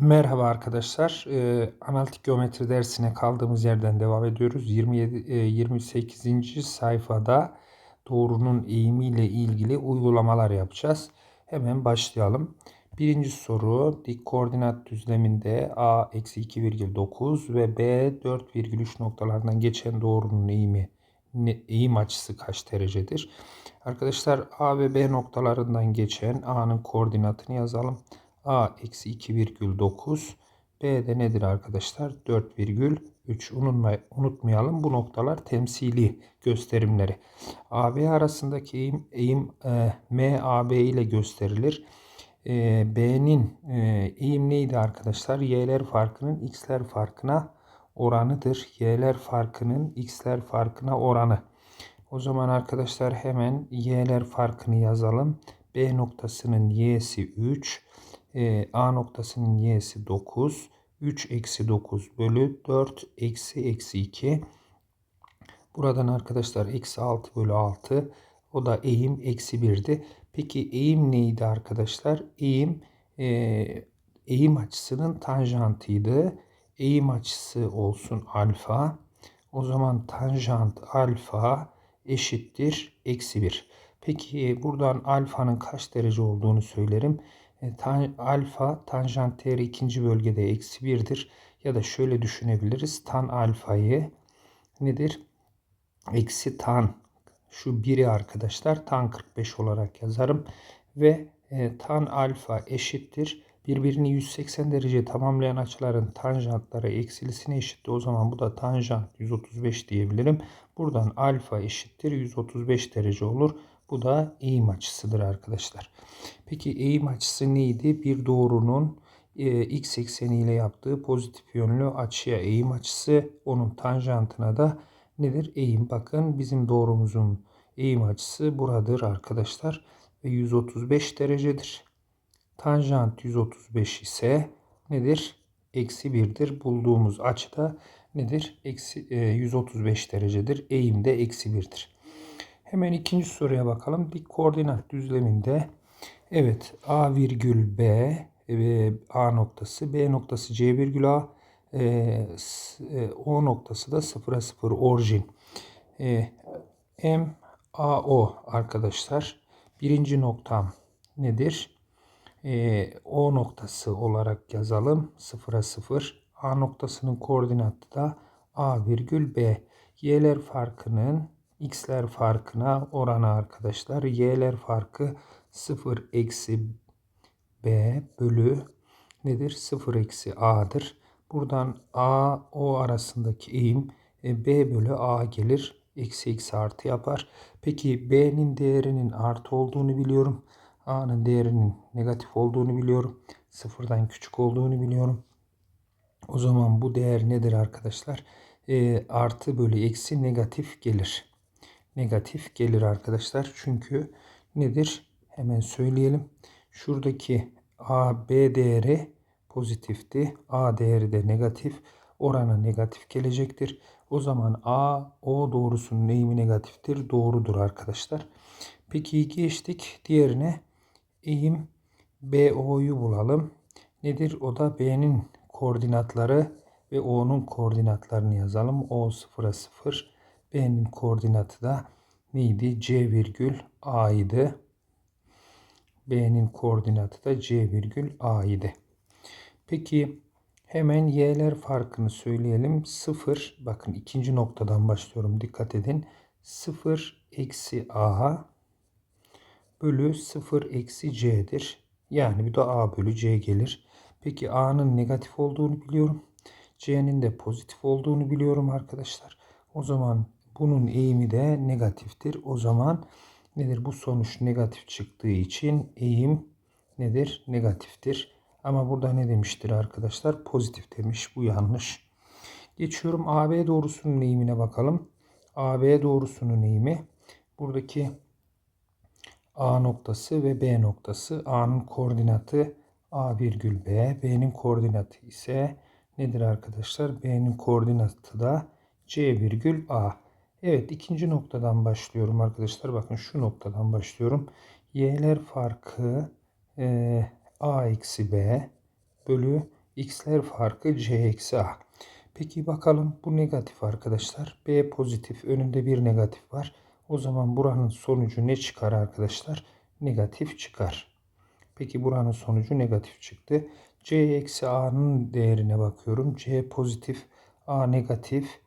Merhaba arkadaşlar. Ee, analitik geometri dersine kaldığımız yerden devam ediyoruz. 27 e, 28. sayfada doğrunun eğimiyle ilgili uygulamalar yapacağız. Hemen başlayalım. Birinci soru dik koordinat düzleminde a eksi 2,9 ve b 4,3 noktalardan geçen doğrunun eğimi eğim açısı kaç derecedir? Arkadaşlar a ve b noktalarından geçen a'nın koordinatını yazalım a eksi 2,9 b de nedir arkadaşlar? 4,3 Unutma, unutmayalım bu noktalar temsili gösterimleri. AB arasındaki eğim, eğim e, MAB ile gösterilir. E, B'nin e, eğim neydi arkadaşlar? Y'ler farkının x'ler farkına oranıdır. Y'ler farkının x'ler farkına oranı. O zaman arkadaşlar hemen y'ler farkını yazalım. B noktasının y'si 3 e, A noktasının y'si 9. 3 eksi 9 bölü 4 eksi eksi 2. Buradan arkadaşlar eksi 6 bölü 6. O da eğim eksi 1'di. Peki eğim neydi arkadaşlar? Eğim e, eğim açısının tanjantıydı. Eğim açısı olsun alfa. O zaman tanjant alfa eşittir eksi 1. Peki buradan alfanın kaç derece olduğunu söylerim. E, tan, alfa tanjant değeri ikinci bölgede eksi 1'dir. Ya da şöyle düşünebiliriz. Tan alfayı nedir? Eksi tan şu 1'i arkadaşlar tan 45 olarak yazarım. Ve e, tan alfa eşittir. Birbirini 180 derece tamamlayan açıların tanjantları eksilisine eşitti. O zaman bu da tanjant 135 diyebilirim. Buradan alfa eşittir 135 derece olur. Bu da eğim açısıdır arkadaşlar. Peki eğim açısı neydi? Bir doğrunun e, x ekseniyle yaptığı pozitif yönlü açıya eğim açısı. Onun tanjantına da nedir? Eğim. Bakın bizim doğrumuzun eğim açısı buradır arkadaşlar. Ve 135 derecedir. Tanjant 135 ise nedir? Eksi 1'dir. Bulduğumuz açıda nedir? Eksi, e, 135 derecedir. Eğim de eksi 1'dir. Hemen ikinci soruya bakalım. Dik koordinat düzleminde evet A virgül B e, A noktası B noktası C virgül A e, e, O noktası da 0'a 0 orijin. E, M A O arkadaşlar. Birinci noktam nedir? O noktası olarak yazalım. 0'a 0. A noktasının koordinatı da A virgül B. Y'ler farkının x'ler farkına oranı arkadaşlar. Y'ler farkı 0 eksi b bölü nedir? 0 eksi a'dır. Buradan a o arasındaki eğim e, b bölü a gelir. Eksi eksi artı yapar. Peki b'nin değerinin artı olduğunu biliyorum. a'nın değerinin negatif olduğunu biliyorum. Sıfırdan küçük olduğunu biliyorum. O zaman bu değer nedir arkadaşlar? E, artı bölü eksi negatif gelir negatif gelir arkadaşlar. Çünkü nedir? Hemen söyleyelim. Şuradaki A, değeri pozitifti. A değeri de negatif. Oranı negatif gelecektir. O zaman A, O doğrusunun eğimi negatiftir. Doğrudur arkadaşlar. Peki geçtik. Diğerine eğim BO'yu bulalım. Nedir? O da B'nin koordinatları ve O'nun koordinatlarını yazalım. O 0'a 0. B'nin koordinatı da neydi? C virgül A idi. B'nin koordinatı da C virgül A idi. Peki hemen y'ler farkını söyleyelim. 0 bakın ikinci noktadan başlıyorum dikkat edin. 0 eksi A bölü 0 eksi C'dir. Yani bir de A bölü C gelir. Peki A'nın negatif olduğunu biliyorum. C'nin de pozitif olduğunu biliyorum arkadaşlar. O zaman bunun eğimi de negatiftir. O zaman nedir? Bu sonuç negatif çıktığı için eğim nedir? Negatiftir. Ama burada ne demiştir arkadaşlar? Pozitif demiş. Bu yanlış. Geçiyorum AB doğrusunun eğimine bakalım. AB doğrusunun eğimi buradaki A noktası ve B noktası. A'nın koordinatı A virgül B. B'nin koordinatı ise nedir arkadaşlar? B'nin koordinatı da C virgül A. Evet ikinci noktadan başlıyorum arkadaşlar. Bakın şu noktadan başlıyorum. Y'ler farkı e, A eksi B bölü x'ler farkı c eksi a. Peki bakalım bu negatif arkadaşlar. B pozitif önünde bir negatif var. O zaman buranın sonucu ne çıkar arkadaşlar? Negatif çıkar. Peki buranın sonucu negatif çıktı. C eksi A'nın değerine bakıyorum. C pozitif, A negatif.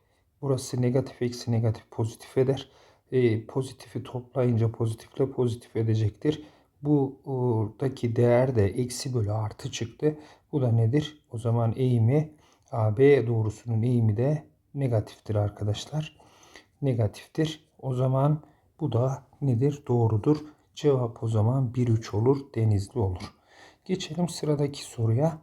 Burası negatif eksi negatif pozitif eder. E, pozitifi toplayınca pozitifle pozitif edecektir. Bu buradaki değer de eksi bölü artı çıktı. Bu da nedir? O zaman eğimi AB doğrusunun eğimi de negatiftir arkadaşlar. Negatiftir. O zaman bu da nedir? Doğrudur. Cevap o zaman 1-3 olur. Denizli olur. Geçelim sıradaki soruya.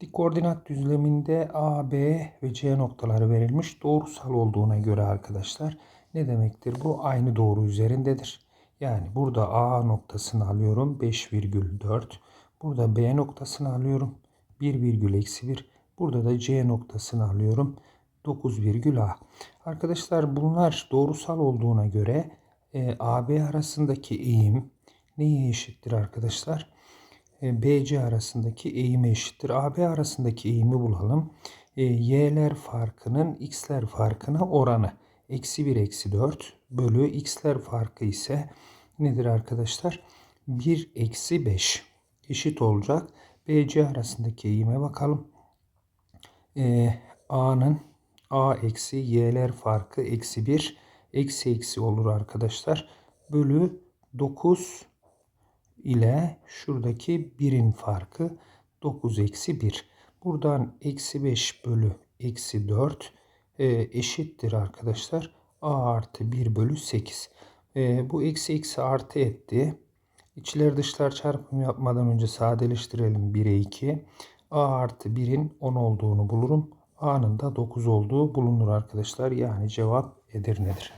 Dik koordinat düzleminde A, B ve C noktaları verilmiş. Doğrusal olduğuna göre arkadaşlar ne demektir? Bu aynı doğru üzerindedir. Yani burada A noktasını alıyorum 5,4. Burada B noktasını alıyorum 1,-1. Burada da C noktasını alıyorum 9,A. Arkadaşlar bunlar doğrusal olduğuna göre e, AB arasındaki eğim neye eşittir arkadaşlar? E, BC arasındaki eğime eşittir. AB arasındaki eğimi bulalım. E, y'ler farkının x'ler farkına oranı. Eksi 1 eksi 4 bölü x'ler farkı ise nedir arkadaşlar? 1 eksi 5 eşit olacak. BC arasındaki eğime bakalım. E, A'nın A eksi y'ler farkı eksi 1 eksi eksi olur arkadaşlar. Bölü 9 ile şuradaki 1'in farkı 9 eksi 1. Buradan eksi 5 bölü eksi 4 e, eşittir arkadaşlar. A artı 1 bölü 8. E, bu eksi eksi artı etti. İçler dışlar çarpımı yapmadan önce sadeleştirelim 1'e 2. A artı 1'in 10 olduğunu bulurum. A'nın da 9 olduğu bulunur arkadaşlar. Yani cevap Edirne'dir.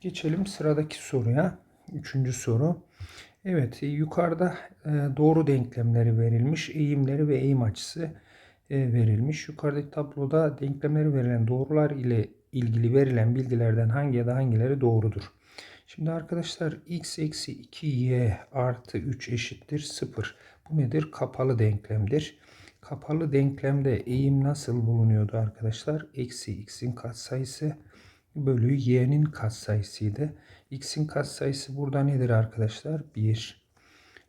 Geçelim sıradaki soruya. Üçüncü soru. Evet yukarıda e, doğru denklemleri verilmiş. Eğimleri ve eğim açısı e, verilmiş. Yukarıdaki tabloda denklemleri verilen doğrular ile ilgili verilen bilgilerden hangi ya da hangileri doğrudur? Şimdi arkadaşlar x eksi 2y artı 3 eşittir 0. Bu nedir? Kapalı denklemdir. Kapalı denklemde eğim nasıl bulunuyordu arkadaşlar? Eksi x'in katsayısı bölü y'nin katsayısıydı. X'in katsayısı burada nedir arkadaşlar? 1.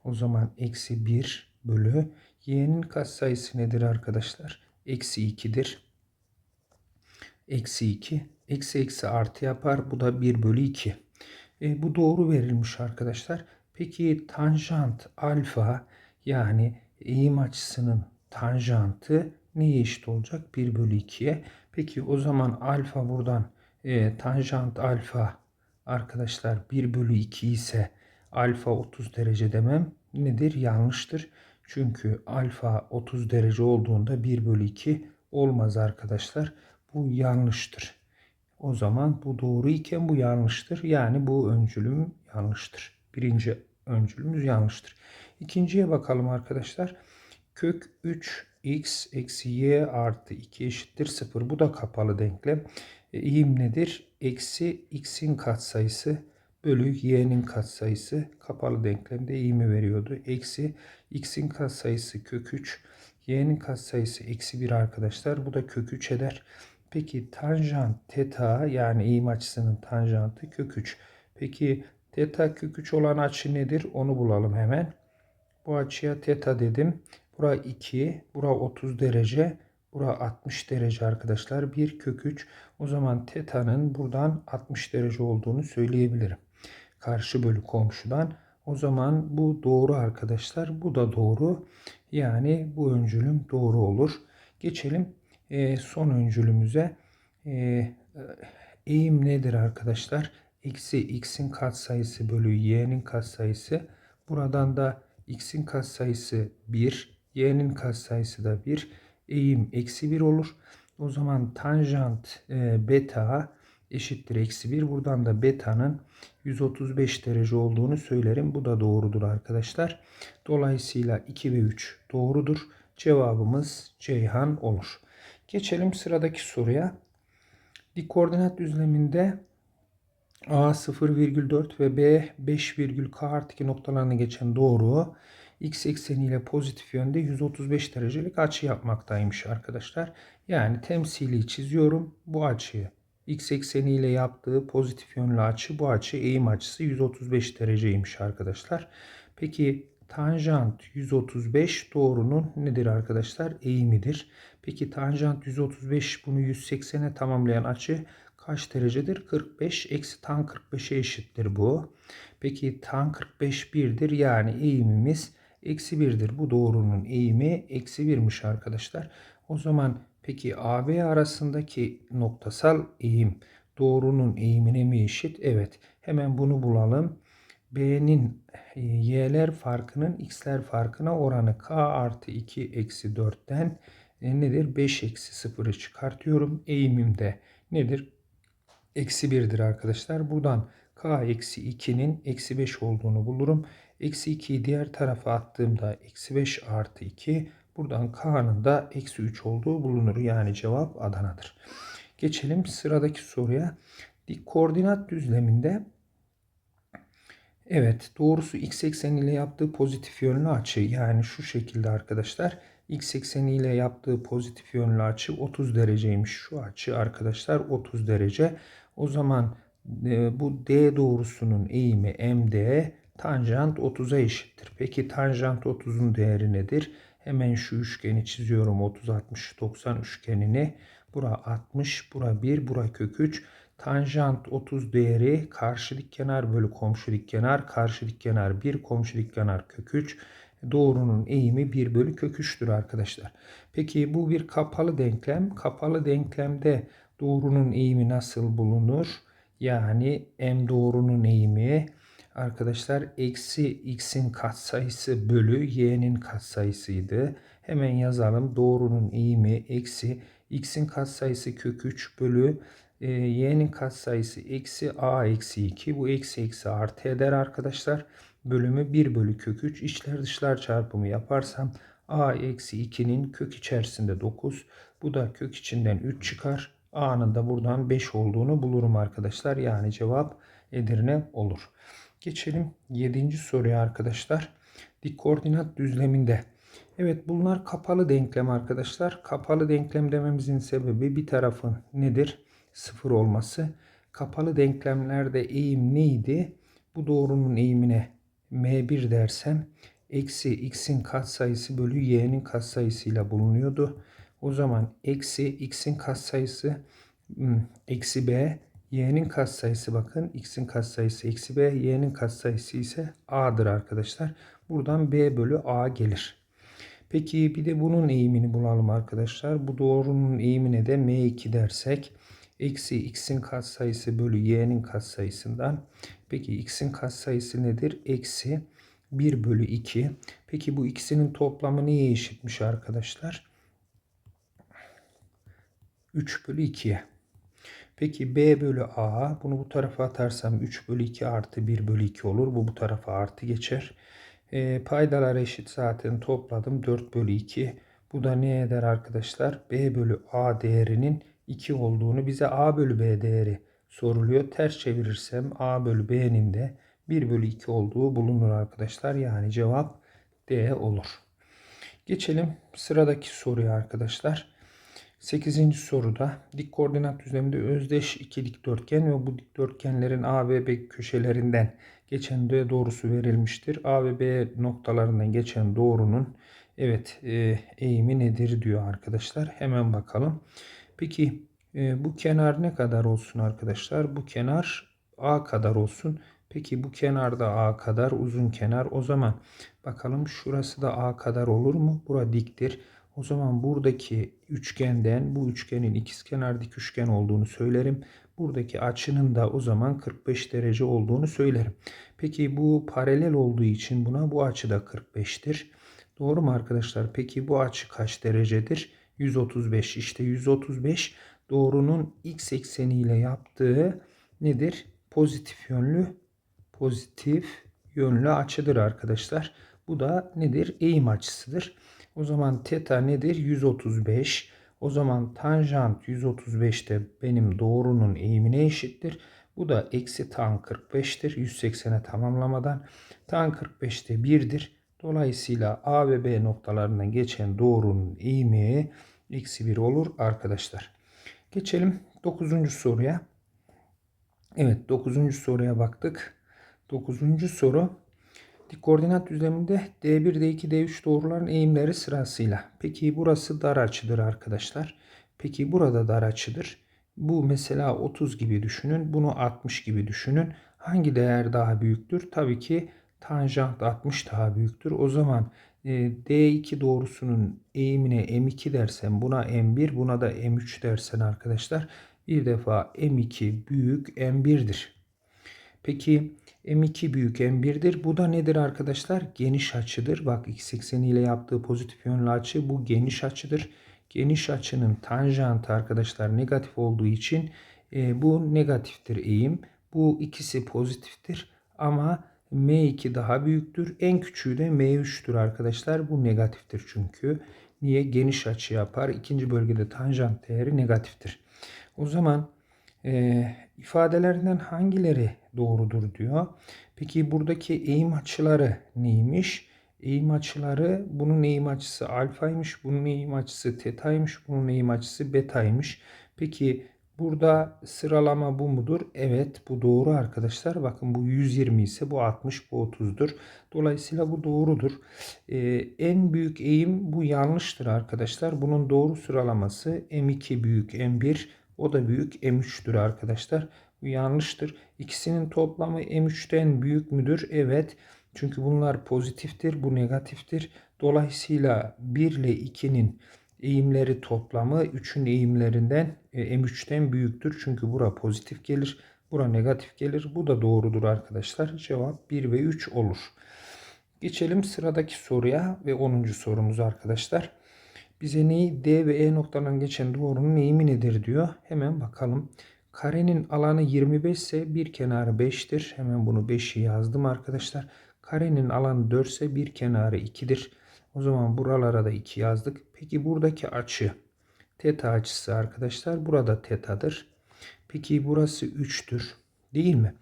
O zaman eksi 1 bölü y'nin katsayısı nedir arkadaşlar? Eksi 2'dir. Eksi 2. Eksi eksi artı yapar. Bu da 1 bölü 2. E, bu doğru verilmiş arkadaşlar. Peki tanjant alfa yani eğim açısının tanjantı neye eşit olacak? 1 bölü 2'ye. Peki o zaman alfa buradan e, tanjant alfa arkadaşlar 1 bölü 2 ise alfa 30 derece demem nedir? Yanlıştır. Çünkü alfa 30 derece olduğunda 1 bölü 2 olmaz arkadaşlar. Bu yanlıştır. O zaman bu doğru iken bu yanlıştır. Yani bu öncülüm yanlıştır. Birinci öncülümüz yanlıştır. İkinciye bakalım arkadaşlar. Kök 3 x eksi y artı 2 eşittir 0. Bu da kapalı denklem. E, eğim nedir? Eksi x'in katsayısı bölü y'nin katsayısı kapalı denklemde eğimi veriyordu. Eksi x'in katsayısı kök 3, y'nin katsayısı eksi 1 arkadaşlar. Bu da kök 3 eder. Peki tanjant teta yani eğim açısının tanjantı kök 3. Peki teta kök 3 olan açı nedir? Onu bulalım hemen. Bu açıya teta dedim. Bura 2, bura 30 derece, bura 60 derece arkadaşlar. 1 kök 3. O zaman teta'nın buradan 60 derece olduğunu söyleyebilirim. Karşı bölü komşudan. O zaman bu doğru arkadaşlar. Bu da doğru. Yani bu öncülüm doğru olur. Geçelim e, son öncülümüze. E, eğim nedir arkadaşlar? Eksi x'in katsayısı bölü y'nin katsayısı. Buradan da x'in katsayısı 1, y'nin katsayısı da 1. Eğim eksi 1 olur. O zaman tanjant e, beta eşittir eksi 1. Buradan da beta'nın 135 derece olduğunu söylerim. Bu da doğrudur arkadaşlar. Dolayısıyla 2 ve 3 doğrudur. Cevabımız Ceyhan olur. Geçelim sıradaki soruya. Dik koordinat düzleminde A 0,4 ve B 5,K artı 2 noktalarını geçen doğru x ekseni ile pozitif yönde 135 derecelik açı yapmaktaymış arkadaşlar. Yani temsili çiziyorum bu açıyı. X ekseni ile yaptığı pozitif yönlü açı bu açı eğim açısı 135 dereceymiş arkadaşlar. Peki tanjant 135 doğrunun nedir arkadaşlar? Eğimidir. Peki tanjant 135 bunu 180'e tamamlayan açı kaç derecedir? 45 eksi tan 45'e eşittir bu. Peki tan 45 1'dir yani eğimimiz eksi 1'dir. Bu doğrunun eğimi eksi 1'miş arkadaşlar. O zaman peki AB arasındaki noktasal eğim doğrunun eğimine mi eşit? Evet. Hemen bunu bulalım. B'nin e, y'ler farkının x'ler farkına oranı k artı 2 eksi 4'ten e, nedir? 5 eksi 0'ı çıkartıyorum. Eğimim de nedir? Eksi 1'dir arkadaşlar. Buradan k eksi 2'nin eksi 5 olduğunu bulurum. Eksi 2'yi diğer tarafa attığımda eksi 5 artı 2. Buradan k'nın da eksi 3 olduğu bulunur. Yani cevap Adana'dır. Geçelim sıradaki soruya. Dik koordinat düzleminde Evet doğrusu x ekseni ile yaptığı pozitif yönlü açı yani şu şekilde arkadaşlar x ekseni ile yaptığı pozitif yönlü açı 30 dereceymiş şu açı arkadaşlar 30 derece. O zaman e, bu D doğrusunun eğimi MD tanjant 30'a eşittir. Peki tanjant 30'un değeri nedir? Hemen şu üçgeni çiziyorum 30 60 90 üçgenini. Bura 60, bura 1, bura kök 3. Tanjant 30 değeri karşı dik kenar bölü komşu dik kenar. Karşı dik kenar 1, komşu dik kenar kök 3. Doğrunun eğimi 1 bölü kök 3'tür arkadaşlar. Peki bu bir kapalı denklem. Kapalı denklemde doğrunun eğimi nasıl bulunur? Yani m doğrunun eğimi arkadaşlar eksi x'in katsayısı bölü y'nin katsayısıydı. Hemen yazalım. Doğrunun eğimi eksi x'in katsayısı kök 3 bölü e, y'nin katsayısı eksi a eksi 2. Bu eksi eksi artı eder arkadaşlar. Bölümü 1 bölü kök 3. İçler dışlar çarpımı yaparsam a eksi 2'nin kök içerisinde 9. Bu da kök içinden 3 çıkar. a'nın da buradan 5 olduğunu bulurum arkadaşlar. Yani cevap Edirne olur. Geçelim 7. soruya arkadaşlar. Dik koordinat düzleminde Evet bunlar kapalı denklem arkadaşlar. Kapalı denklem dememizin sebebi bir tarafın nedir? Sıfır olması. Kapalı denklemlerde eğim neydi? Bu doğrunun eğimine m1 dersem eksi x'in katsayısı bölü y'nin katsayısıyla bulunuyordu. O zaman eksi x'in katsayısı hmm, eksi b y'nin katsayısı bakın x'in katsayısı eksi b y'nin katsayısı ise a'dır arkadaşlar. Buradan b bölü a gelir. Peki bir de bunun eğimini bulalım arkadaşlar. Bu doğrunun eğimine de m2 dersek. Eksi x'in katsayısı bölü y'nin katsayısından. Peki x'in katsayısı nedir? Eksi 1 bölü 2. Peki bu ikisinin toplamı neye eşitmiş arkadaşlar? 3 bölü 2'ye. Peki b bölü a bunu bu tarafa atarsam 3 bölü 2 artı 1 bölü 2 olur. Bu bu tarafa artı geçer. E, paydalar eşit zaten topladım 4 bölü 2. Bu da ne eder arkadaşlar? B bölü A değerinin 2 olduğunu bize A bölü B değeri soruluyor. Ters çevirirsem A bölü B'nin de 1 bölü 2 olduğu bulunur arkadaşlar. Yani cevap D olur. Geçelim sıradaki soruya arkadaşlar. 8. soruda dik koordinat düzleminde özdeş iki dikdörtgen ve bu dikdörtgenlerin A ve B köşelerinden geçen D doğrusu verilmiştir. A ve B noktalarından geçen doğrunun evet e, eğimi nedir diyor arkadaşlar. Hemen bakalım. Peki e, bu kenar ne kadar olsun arkadaşlar? Bu kenar A kadar olsun. Peki bu kenarda A kadar uzun kenar. O zaman bakalım şurası da A kadar olur mu? Bura diktir. O zaman buradaki üçgenden bu üçgenin ikizkenar dik üçgen olduğunu söylerim. Buradaki açının da o zaman 45 derece olduğunu söylerim. Peki bu paralel olduğu için buna bu açı da 45'tir. Doğru mu arkadaşlar? Peki bu açı kaç derecedir? 135. İşte 135 doğrunun x ekseniyle yaptığı nedir? Pozitif yönlü pozitif yönlü açıdır arkadaşlar. Bu da nedir? Eğim açısıdır. O zaman teta nedir? 135. O zaman tanjant 135'te benim doğrunun eğimine eşittir. Bu da eksi tan 45'tir. 180'e tamamlamadan. Tan 45'te 1'dir. Dolayısıyla A ve B noktalarından geçen doğrunun eğimi eksi 1 olur arkadaşlar. Geçelim 9. soruya. Evet 9. soruya baktık. 9. soru dik koordinat düzleminde D1, D2, D3 doğruların eğimleri sırasıyla. Peki burası dar açıdır arkadaşlar. Peki burada dar açıdır. Bu mesela 30 gibi düşünün. Bunu 60 gibi düşünün. Hangi değer daha büyüktür? Tabii ki tanjant 60 daha büyüktür. O zaman e, D2 doğrusunun eğimine M2 dersen buna M1 buna da M3 dersen arkadaşlar bir defa M2 büyük M1'dir. Peki M2 büyük M1'dir. Bu da nedir arkadaşlar? Geniş açıdır. Bak x ekseni ile yaptığı pozitif yönlü açı bu geniş açıdır. Geniş açının tanjantı arkadaşlar negatif olduğu için e, bu negatiftir eğim. Bu ikisi pozitiftir ama M2 daha büyüktür. En küçüğü de M3'tür arkadaşlar. Bu negatiftir çünkü. Niye? Geniş açı yapar. İkinci bölgede tanjant değeri negatiftir. O zaman e, ifadelerinden hangileri doğrudur diyor. Peki buradaki eğim açıları neymiş? Eğim açıları bunun eğim açısı alfaymış, bunun eğim açısı tetaymış, bunun eğim açısı betaymış. Peki burada sıralama bu mudur? Evet bu doğru arkadaşlar. Bakın bu 120 ise bu 60 bu 30'dur. Dolayısıyla bu doğrudur. Ee, en büyük eğim bu yanlıştır arkadaşlar. Bunun doğru sıralaması M2 büyük M1 o da büyük M3'tür arkadaşlar. Bu yanlıştır. İkisinin toplamı M3'ten büyük müdür? Evet. Çünkü bunlar pozitiftir, bu negatiftir. Dolayısıyla 1 ile 2'nin eğimleri toplamı 3'ün eğimlerinden e, M3'ten büyüktür. Çünkü bura pozitif gelir, bura negatif gelir. Bu da doğrudur arkadaşlar. Cevap 1 ve 3 olur. Geçelim sıradaki soruya ve 10. sorumuz arkadaşlar. Bize neyi D ve E noktalarından geçen doğrunun eğimi nedir diyor. Hemen bakalım. Karenin alanı 25 ise bir kenarı 5'tir. Hemen bunu 5'i yazdım arkadaşlar. Karenin alanı 4 ise bir kenarı 2'dir. O zaman buralara da 2 yazdık. Peki buradaki açı teta açısı arkadaşlar burada tetadır. Peki burası 3'tür değil mi?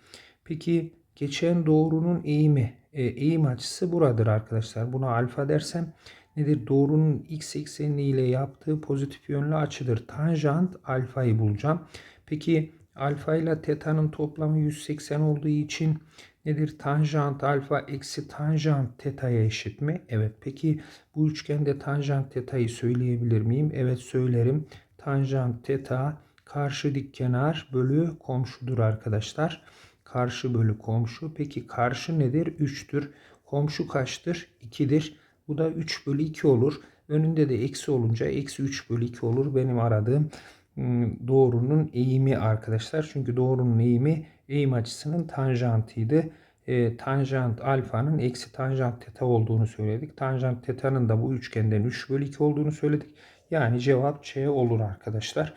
Peki geçen doğrunun eğimi e, eğim açısı buradır arkadaşlar. Buna alfa dersem nedir? Doğrunun x ekseni ile yaptığı pozitif yönlü açıdır. Tanjant alfayı bulacağım. Peki alfa ile teta'nın toplamı 180 olduğu için nedir? Tanjant alfa eksi tanjant teta'ya eşit mi? Evet. Peki bu üçgende tanjant teta'yı söyleyebilir miyim? Evet söylerim. Tanjant teta karşı dik kenar bölü komşudur arkadaşlar. Karşı bölü komşu. Peki karşı nedir? 3'tür. Komşu kaçtır? 2'dir. Bu da 3 bölü 2 olur. Önünde de eksi olunca eksi 3 bölü 2 olur. Benim aradığım ıı, doğrunun eğimi arkadaşlar. Çünkü doğrunun eğimi eğim açısının tanjantıydı. E, tanjant alfanın eksi tanjant teta olduğunu söyledik. Tanjant teta'nın da bu üçgenden 3 bölü 2 olduğunu söyledik. Yani cevap C olur arkadaşlar.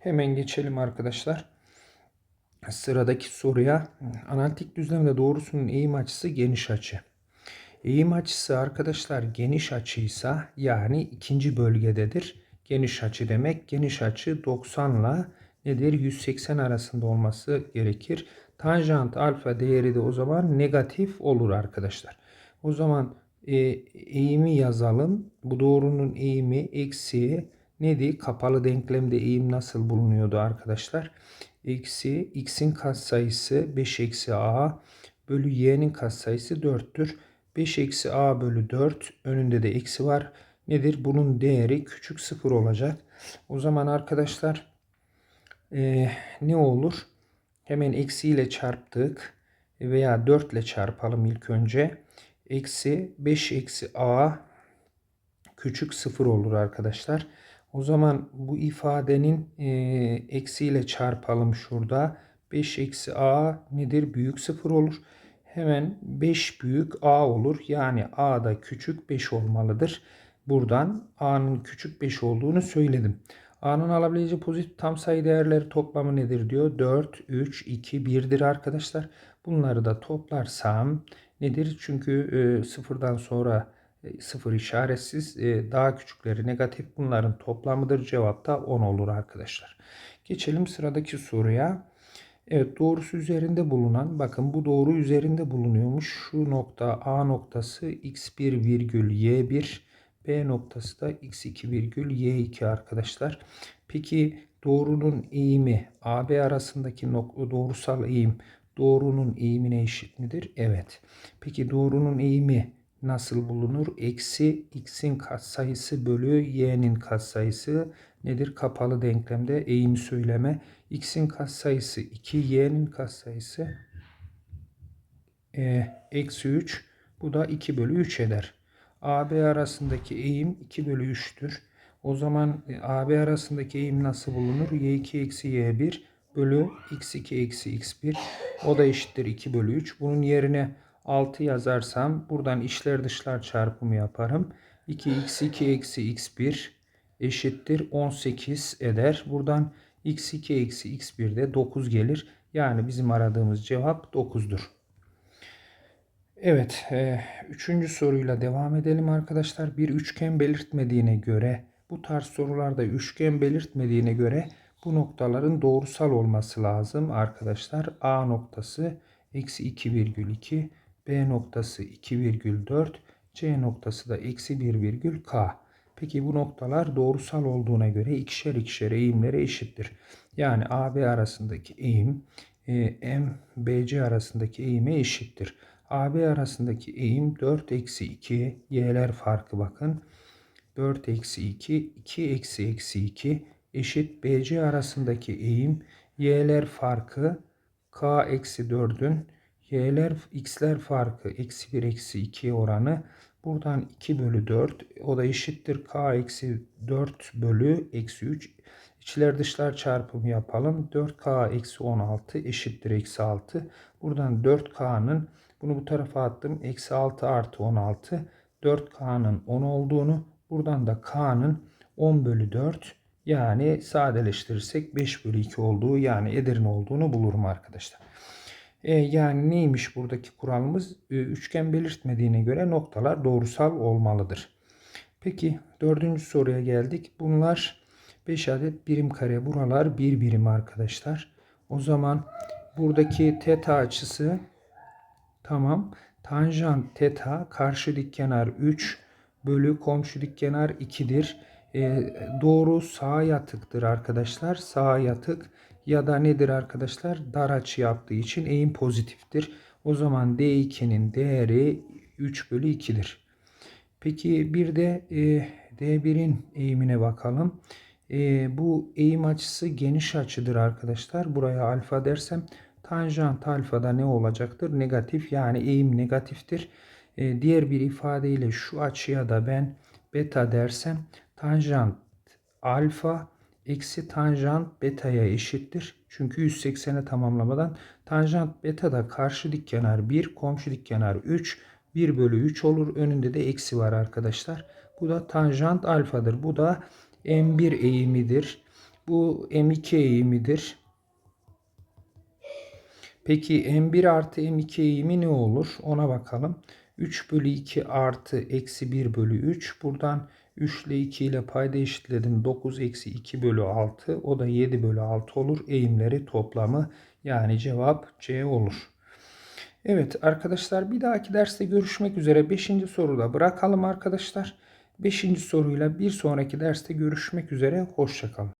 Hemen geçelim arkadaşlar. Sıradaki soruya analitik düzlemde doğrusunun eğim açısı geniş açı. Eğim açısı arkadaşlar geniş açıysa yani ikinci bölgededir. Geniş açı demek. Geniş açı 90 ile nedir? 180 arasında olması gerekir. Tanjant alfa değeri de o zaman negatif olur arkadaşlar. O zaman e, eğimi yazalım. Bu doğrunun eğimi eksi neydi? Kapalı denklemde eğim nasıl bulunuyordu arkadaşlar? Eksi x'in katsayısı 5 eksi a bölü y'nin katsayısı 4'tür. 5 eksi a bölü 4 önünde de eksi var. Nedir? Bunun değeri küçük sıfır olacak. O zaman arkadaşlar e, ne olur? Hemen eksiyle çarptık veya 4 ile çarpalım ilk önce. Eksi 5 eksi a küçük sıfır olur arkadaşlar. O zaman bu ifadenin e, eksiyle çarpalım şurada. 5 eksi a nedir? Büyük sıfır olur. Hemen 5 büyük a olur. Yani a da küçük 5 olmalıdır. Buradan a'nın küçük 5 olduğunu söyledim. A'nın alabileceği pozitif tam sayı değerleri toplamı nedir diyor. 4, 3, 2, 1'dir arkadaşlar. Bunları da toplarsam nedir? Çünkü e, sıfırdan sonra e, sıfır işaretsiz e, daha küçükleri negatif bunların toplamıdır. Cevap da 10 olur arkadaşlar. Geçelim sıradaki soruya. Evet doğrusu üzerinde bulunan bakın bu doğru üzerinde bulunuyormuş. Şu nokta A noktası x1 virgül y1 B noktası da x2 virgül y2 arkadaşlar. Peki doğrunun eğimi AB arasındaki nokta doğrusal eğim doğrunun eğimine eşit midir? Evet. Peki doğrunun eğimi nasıl bulunur? Eksi x'in katsayısı bölü y'nin katsayısı nedir? Kapalı denklemde eğim söyleme. X'in katsayısı 2, y'nin katsayısı e, eksi 3. Bu da 2 bölü 3 eder. AB arasındaki eğim 2 bölü 3'tür. O zaman e, AB arasındaki eğim nasıl bulunur? y2 eksi y1 bölü x2 eksi x1. O da eşittir 2 bölü 3. Bunun yerine 6 yazarsam buradan içler dışlar çarpımı yaparım. 2x2 eksi x1 eşittir 18 eder. Buradan x2 eksi x1 de 9 gelir. Yani bizim aradığımız cevap 9'dur. Evet, e, üçüncü soruyla devam edelim arkadaşlar. Bir üçgen belirtmediğine göre, bu tarz sorularda üçgen belirtmediğine göre bu noktaların doğrusal olması lazım arkadaşlar. A noktası eksi 2,2, B noktası 2,4, C noktası da eksi 1 virgül K. Peki bu noktalar doğrusal olduğuna göre ikişer ikişer eğimlere eşittir. Yani AB arasındaki eğim e, M, BC arasındaki eğime eşittir. AB arasındaki eğim 4 eksi 2. Y'ler farkı bakın. 4 eksi 2. 2 eksi eksi 2 eşit BC arasındaki eğim. Y'ler farkı K eksi 4'ün Y'ler x'ler farkı eksi 1 eksi 2 oranı. Buradan 2 bölü 4 o da eşittir K eksi 4 bölü eksi 3. İçler dışlar çarpımı yapalım. 4K eksi 16 eşittir eksi 6. Buradan 4K'nın bunu bu tarafa attım. Eksi 6 artı 16. 4K'nın 10 olduğunu buradan da K'nın 10 bölü 4 yani sadeleştirirsek 5 bölü 2 olduğu yani Edirne olduğunu bulurum arkadaşlar. E, yani neymiş buradaki kuralımız? E, üçgen belirtmediğine göre noktalar doğrusal olmalıdır. Peki dördüncü soruya geldik. Bunlar 5 adet birim kare. Buralar bir birim arkadaşlar. O zaman buradaki teta açısı tamam. Tanjant teta karşı dik kenar 3 bölü komşu dik kenar 2'dir. E, doğru sağ yatıktır arkadaşlar. Sağ yatık ya da nedir arkadaşlar? Dar açı yaptığı için eğim pozitiftir. O zaman D2'nin değeri 3 bölü 2'dir. Peki bir de e, D1'in eğimine bakalım. E, bu eğim açısı geniş açıdır arkadaşlar. Buraya alfa dersem tanjant alfada ne olacaktır? Negatif yani eğim negatiftir. E, diğer bir ifadeyle şu açıya da ben beta dersem tanjant alfa eksi tanjant beta'ya eşittir. Çünkü 180'e tamamlamadan tanjant beta da karşı dik kenar 1, komşu dik kenar 3, 1 bölü 3 olur. Önünde de eksi var arkadaşlar. Bu da tanjant alfadır. Bu da M1 eğimidir. Bu M2 eğimidir. Peki M1 artı M2 eğimi ne olur? Ona bakalım. 3 bölü 2 artı eksi 1 bölü 3. Buradan 3 ile 2 ile payda eşitledim. 9 eksi 2 bölü 6. O da 7 bölü 6 olur. Eğimleri toplamı yani cevap C olur. Evet arkadaşlar bir dahaki derste görüşmek üzere. 5. soruda bırakalım arkadaşlar. 5. soruyla bir sonraki derste görüşmek üzere. Hoşçakalın.